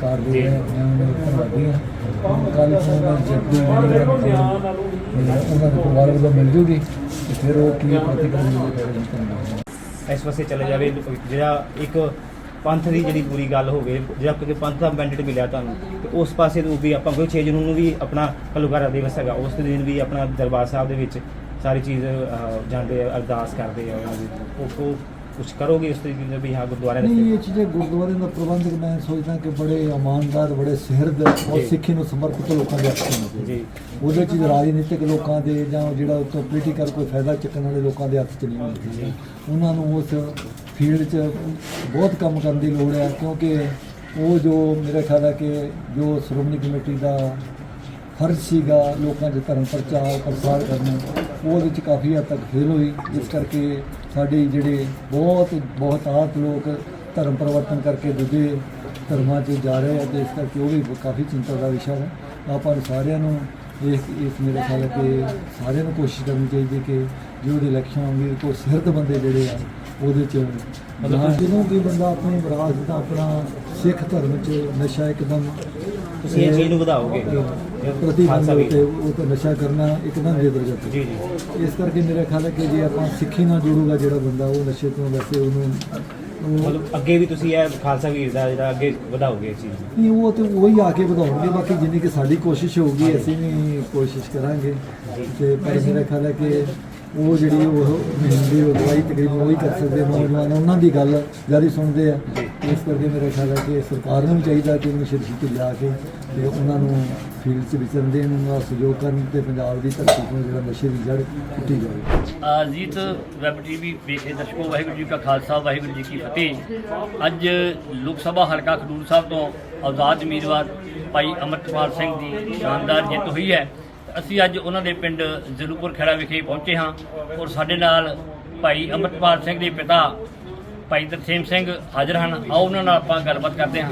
ਕਰਦੇ ਆ ਮੈਂ ਉਹਨਾਂ ਨੂੰ ਧੰਨਵਾਦੀ ਹਾਂ ਕੱਲ ਤੋਂ ਉਹਨਾਂ ਦੀ ਉਹਨਾਂ ਦੇ ਪਰਿਵਾਰ ਵੱਲੋਂ ਮਿਲ ਜੂਗੀ ਤੇ ਫਿਰ ਉਹ ਕੀ ਪ੍ਰਤੀਕਿਰਿਆ ਇਸ ਪਾਸੇ ਚਲੇ ਜਾਵੇ, ਜਿਹੜਾ ਇੱਕ ਪੰਥ ਦੀ ਜਿਹੜੀ ਪੂਰੀ ਗੱਲ ਹੋਵੇ, ਜਿਹੜਾ ਕਿ ਪੰਥ ਦਾ ਮੈਂਡੇਟ ਮਿਲਿਆ ਤੁਹਾਨੂੰ, ਤੇ ਉਸ ਪਾਸੇ ਤੋਂ ਵੀ ਆਪਾਂ ਕੋਈ 6 ਜੂਨ ਨੂੰ ਵੀ ਆਪਣਾ ਕਲੂਕਾਰਾ ਦਿਵਸ ਹੈਗਾ, ਉਸ ਦਿਨ ਵੀ ਆਪਣਾ ਦਰਬਾਰ ਸਾਹਿਬ ਦੇ ਵਿੱਚ ਸਾਰੀ ਚੀਜ਼ ਜਾਂਦੇ ਆ, ਅਰਦਾਸ ਕਰਦੇ ਆ ਉਹਨਾਂ ਦੀ। ਉਹ ਕੁਝ ਕਰੋਗੇ ਉਸ ਨਾਲ ਵੀ ਹਾਂ ਗੁਰਦੁਆਰੇ ਨਹੀਂ ਦੇ ਇਹ ਚੀਜ਼ਾਂ ਗੁਰਦੁਆਰੇ ਦਾ ਪ੍ਰਬੰਧਕ ਮੈਂ ਸੋਚਦਾ ਕਿ ਬੜੇ ਇਮਾਨਦਾਰ ਬੜੇ ਸਿਹਰਦ ਔਰ। ਸਿੱਖੀ ਨੂੰ ਸਮਰਪਿਤ ਲੋਕਾਂ ਦੇ ਹੱਥ 'ਚ ਹੋਣੇ ਚਾਹੀਦੇ। ਜੀ ਉਹਦੇ ਚ ਰਾਜਨੀਤਿਕ ਲੋਕਾਂ ਦੇ ਜਾਂ ਜਿਹੜਾ ਉਤੋਂ ਪੋਲੀਟੀਕਲ ਕੋਈ ਫਾਇਦਾ ਚੱਕਣ ਵਾਲੇ ਲੋਕਾਂ ਦੇ ਹੱਥ 'ਚ ਨਹੀਂ ਚਾਹੀਦੀ ਉਹਨਾਂ ਨੂੰ ਉਸ ਫੀਲਡ 'ਚ ਬਹੁਤ ਕੰਮ ਕਰਨ ਦੀ ਲੋੜ ਹੈ ਕਿਉਂਕਿ ਉਹ ਜੋ ਮੇਰੇ ਖਿਆਲ ਹੈ ਕਿ ਜੋ ਸ਼੍ਰੋਮਣੀ ਕਮੇਟੀ ਦਾ ਫਰਜ਼ ਸੀਗਾ ਲੋਕਾਂ 'ਚ ਧਰਮ ਪ੍ਰਚਾਰ ਪ੍ਰਸਾਰ ਕਰਨਾ ਉਹ ਉਹਦੇ 'ਚ ਕਾਫੀ ਹੱਦ ਤੱਕ ਫੇਲ ਹੋਈ। ਇਸ ਕਰਕੇ ਸਾਡੇ ਜਿਹੜੇ ਬਹੁਤ ਬਹੁਤ ਆਤ ਲੋਕ ਧਰਮ ਪਰਿਵਰਤਨ ਕਰਕੇ ਦੂਜੇ ਧਰਮਾਂ 'ਚ ਜਾ ਰਹੇ ਆ ਤੇ ਇਸ ਕਰਕੇ ਉਹ ਵੀ ਕਾਫੀ ਚਿੰਤਾ ਦਾ ਵਿਸ਼ਾ ਹੈ। ਆਪਾਂ ਨੂੰ ਸਾਰਿਆਂ ਨੂੰ ਇਸ ਇਸ ਮੇਰੇ ਖਿਆਲ ਹੈ ਕਿ ਸਾਰਿਆਂ ਨੂੰ ਕੋਸ਼ਿਸ਼ ਕਰਨੀ ਚਾਹੀਦੀ ਕਿ ਜੋ ਉਹਦੇ ਇਲੈਕਸ਼ਨ ਆਉਂਗੇ ਕੋਈ ਸਿਰਤ ਬੰਦੇ ਜਿਹੜੇ ਆ ਉਹਦੇ 'ਚ ਮਤਲਬ ਜਦੋਂ ਕੋਈ ਬੰਦਾ ਆਪਣੀ ਵਿਰਾਸਤ ਦਾ ਆਪਣਾ ਸਿੱਖ ਧਰਮ 'ਚ ਨਸ਼ਾ ਇੱਕਦਮ ਤੁਸੀਂ ਇਹ ਚੀਜ਼ ਨੂੰ ਵਧਾਓਗੇ। ਪ੍ਰਤੀਬੰਧ। ਤੇ ਉਹ ਤੇ ਨਸ਼ਾ ਕਰਨਾ ਇੱਕਦਮ ਬੇਦਰਜਾ ਤੇ। ਜੀ ਜੀ ਇਸ ਕਰਕੇ ਮੇਰਾ ਖਿਆਲ ਹੈ ਕਿ ਜੇ ਆਪਾਂ ਸਿੱਖੀ ਨਾਲ ਜੁੜੂਗਾ ਜਿਹੜਾ ਬੰਦਾ ਉਹ ਨਸ਼ੇ ਤੋਂ ਵੈਸੇ ਉਹਨੂੰ ਉਹ ਮਤਲਬ ਅੱਗੇ ਵੀ ਤੁਸੀਂ ਇਹ ਖਾਲਸਾ ਵੀਰ ਦਾ ਜਿਹੜਾ ਅੱਗੇ ਵਧਾਓਗੇ ਚੀਜ਼ ਨੂੰ? ਨਹੀਂ ਉਹ ਤੇ ਉਹੀ ਆ ਕੇ ਵਧਾਉਣਗੇ ਬਾਕੀ ਜਿੰਨੀ ਕਿ ਸਾਡੀ ਕੋਸ਼ਿਸ਼ ਹੋਊਗੀ ਅਸੀਂ ਵੀ ਕੋਸ਼ਿਸ਼ ਕਰਾਂਗੇ। ਤੇ ਪਰ ਮੇਰਾ ਖਿਆਲ ਹੈ ਕਿ ਉਹ ਜਿਹੜੀ ਉਹ ਮੁਹਿੰਮ ਦੀ ਅਗਵਾਈ ਤਕਰੀਬਨ ਉਹੀ ਕਰ ਸਕਦੇ ਨੌਜਵਾਨ ਉਹਨਾਂ ਦੀ ਗੱਲ ਜਾਰੀ ਸੁਣਦੇ ਆ। ਇਸ ਕਰਕੇ ਮੇਰਾ ਖਿਆਲ ਹੈ ਕਿ ਸਰਕਾਰ ਨੂੰ ਵੀ ਚਾਹੀਦਾ ਕਿ ਉਹਨੂੰ ਛੇਤੀ 'ਤੇ ਲਿਆ ਕੇ ਤੇ ਉਹਨਾਂ ਨੂੰ ਫੀਲਡ 'ਚ ਵਿਚਰਨ ਦੇਣ ਉਹਨਾਂ ਦਾ ਸਹਿਯੋਗ ਕਰਨ ਤੇ ਪੰਜਾਬ ਦੀ ਧਰਤੀ ਤੋਂ ਜਿਹੜਾ ਨਸ਼ੇ ਦੀ ਜੜ ਪੁੱਟੀ ਜਾਵੇ। ਅਜੀਤ ਵੈਬ ਟੀਵੀ ਵੇਖੇ ਦਰਸ਼ਕੋ, ਵਾਹਿਗੁਰੂ ਜੀ ਕਾ ਖਾਲਸਾ, ਵਾਹਿਗੁਰੂ ਜੀ ਕੀ ਫਤਿਹ। ਅੱਜ ਲੋਕ ਸਭਾ ਹਲਕਾ ਖਡੂਰ ਸਾਹਿਬ ਤੋਂ ਆਜ਼ਾਦ ਉਮੀਦਵਾਰ ਭਾਈ ਅਮਰਪਾਲ ਸਿੰਘ ਦੀ ਸ਼ਾਨਦਾਰ ਜਿੱਤ ਹੋਈ ਹੈ। ਅਸੀਂ ਅੱਜ ਉਹਨਾਂ ਦੇ ਪਿੰਡ ਜ਼ਰੂਪੁਰ ਖੇੜਾ ਵਿਖੇ ਪਹੁੰਚੇ ਹਾਂ ਔਰ ਸਾਡੇ ਨਾਲ ਭਾਈ ਅਮਰਪਾਲ ਸਿੰਘ ਦੇ ਪਿਤਾ ਭਾਈ ਤਰਸੇਮ ਸਿੰਘ ਹਾਜ਼ਰ ਹਨ। ਆਓ ਉਹਨਾਂ ਨਾਲ ਆਪਾਂ ਗੱਲਬਾਤ ਕਰਦੇ ਹਾਂ।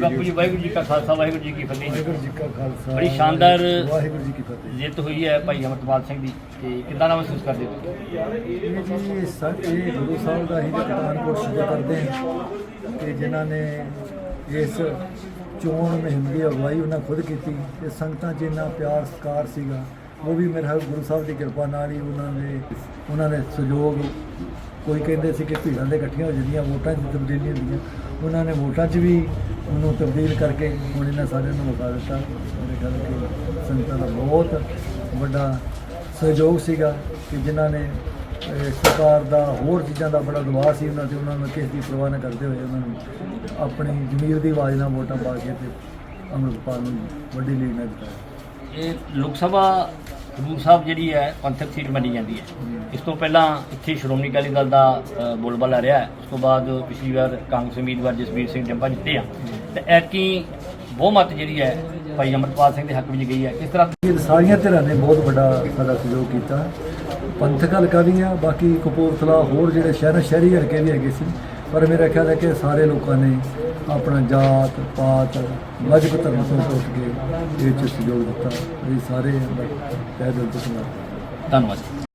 ਬਾਪੂ ਜੀ ਵਾਹਿਗੁਰੂ ਜੀ ਕਾ ਖਾਲਸਾ ਵਾਹਿਗੁਰੂ ਜੀ ਕੀ ਫਤਿਹ। ਵਾਹਿਗੁਰੂ ਜੀ ਕਾ ਖਾਲਸਾ ਬੜੀ ਸ਼ਾਨਦਾਰ ਵਾਹਿਗੁਰੂ ਜੀ ਕੀ ਫਤਿਹ। ਜਿੱਤ ਹੋਈ ਹੈ ਭਾਈ ਅਮਰਪਾਲ ਸਿੰਘ ਦੀ। ਤੇ ਕਿੱਦਾਂ ਦਾ ਮਹਿਸੂਸ ਕਰਦੇ ਹੋ? ਜੀ ਸਾਡੇ ਗੁਰੂ ਸਾਹਿਬ ਦਾ ਹੀ ਪਠਾਨਕੋਟ ਸ਼ੁਰੂ ਕਰਦੇ ਹਾਂ ਕਿ ਜਿਨ੍ਹਾਂ ਨੇ ਇਸ ਚੋਣ ਮੁਹਿੰਮ ਦੀ ਅਗਵਾਈ ਉਹਨਾਂ ਖੁਦ ਕੀਤੀ। ਤੇ ਸੰਗਤਾਂ 'ਚ ਇੰਨਾ ਪਿਆਰ ਸਤਿਕਾਰ ਸੀਗਾ। ਉਹ ਵੀ ਮੇਰੇ ਖਿਆਲ ਗੁਰੂ ਸਾਹਿਬ ਦੀ ਕਿਰਪਾ ਨਾਲ ਹੀ ਉਹਨਾਂ ਨੇ ਉਹਨਾਂ ਨੇ ਸਹਿਯੋਗ, ਕੋਈ ਕਹਿੰਦੇ ਸੀ ਕਿ ਭੀੜਾਂ ਦੇ ਇਕੱਠੀਆਂ ਹੋ ਜਾਂਦੀਆਂ, ਵੋਟਾਂ 'ਚ ਤਬਦੀਲੀ ਹੁੰਦੀਆਂ। ਉਹਨਾਂ ਨੇ ਵੋਟਾਂ 'ਚ ਵੀ ਉਹਨੂੰ ਤਬਦੀਲ ਕਰਕੇ ਹੁਣ ਇਹਨਾਂ ਸਾਰਿਆਂ ਨੂੰ ਮੁਕਾ ਦਿੱਤਾ। ਮੇਰੇ ਖਿਆਲ ਕਿ ਸੰਗਤਾਂ ਦਾ ਬਹੁਤ ਵੱਡਾ ਸਹਿਯੋਗ ਸੀਗਾ ਕਿ ਜਿਨ੍ਹਾਂ ਨੇ ਸਰਕਾਰ ਦਾ ਹੋਰ ਚੀਜ਼ਾਂ ਦਾ ਬੜਾ ਦਬਾਅ ਸੀ ਉਹਨਾਂ ਤੇ, ਉਹਨਾਂ ਨੂੰ ਕਿਸ ਦੀ ਪਰਵਾਹ ਨਾ ਕਰਦੇ ਹੋਏ ਉਹਨਾਂ ਨੂੰ ਆਪਣੀ ਜ਼ਮੀਰ ਦੀ ਆਵਾਜ਼ ਨਾਲ ਵੋਟਾਂ ਪਾ ਕੇ ਤੇ ਅੰਮ੍ਰਿਤਪਾਲ ਨੂੰ ਵੱਡੀ ਲੀਡ ਨਾਲ ਜਿਤਾਇਆ ਇਹ ਲੋਕ ਸਭਾ ਹਜ਼ੂਰ ਸਾਹਿਬ ਜਿਹੜੀ ਹੈ, ਪੰਥਕ ਸੀਟ ਮੰਨੀ ਜਾਂਦੀ ਹੈ। ਇਸ ਤੋਂ ਪਹਿਲਾਂ ਇੱਥੇ ਸ਼੍ਰੋਮਣੀ ਅਕਾਲੀ ਦਲ ਦਾ ਬੋਲਬਾਲਾ ਰਿਹਾ ਉਸ ਤੋਂ ਬਾਅਦ ਪਿਛਲੀ ਵਾਰ ਕਾਂਗਰਸ ਉਮੀਦਵਾਰ ਜਸਵੀਰ ਸਿੰਘ ਜੰਪਾ ਜਿੱਤੇ ਆ। ਤੇ ਐਕੀ ਬਹੁਮਤ ਜਿਹੜੀ ਹੈ, ਭਾਈ ਅਮਰਪਾਲ ਸਿੰਘ ਦੇ ਹੱਕ ਵਿੱਚ ਗਈ ਹੈ। ਕਿਸ ਤਰ੍ਹਾਂ ਇਹ ਸਾਰੀਆਂ ਧਿਰਾਂ ਨੇ ਬਹੁਤ ਵੱਡਾ ਸਾਡਾ ਸਹਿਯੋਗ ਕੀਤਾ। ਪੰਥਕ ਹਲਕਾ ਵੀ ਆ, ਬਾਕੀ ਕਪੂਰਥਲਾ ਹੋਰ ਜਿਹੜੇ ਸ਼ਹਿਰ, ਸ਼ਹਿਰੀ ਹਲਕੇ ਵੀ ਹੈਗੇ ਸੀ। ਪਰ ਮੇਰਾ ਖਿਆਲ ਹੈ ਕਿ ਸਾਰੇ ਲੋਕਾਂ ਨੇ ਆਪਣਾ ਜਾਤ, ਪਾਤ ਮਜ਼ਹਬ ਧਰਮ ਤੋਂ ਉੱਠ ਕੇ ਇਹ 'ਚ ਸਹਿਯੋਗ ਦਿੱਤਾ। ਇਹ ਸਾਰੇ ਤਹਿ ਦਿਲ ਤੋਂ ਧੰਨਵਾਦ ਧੰਨਵਾਦ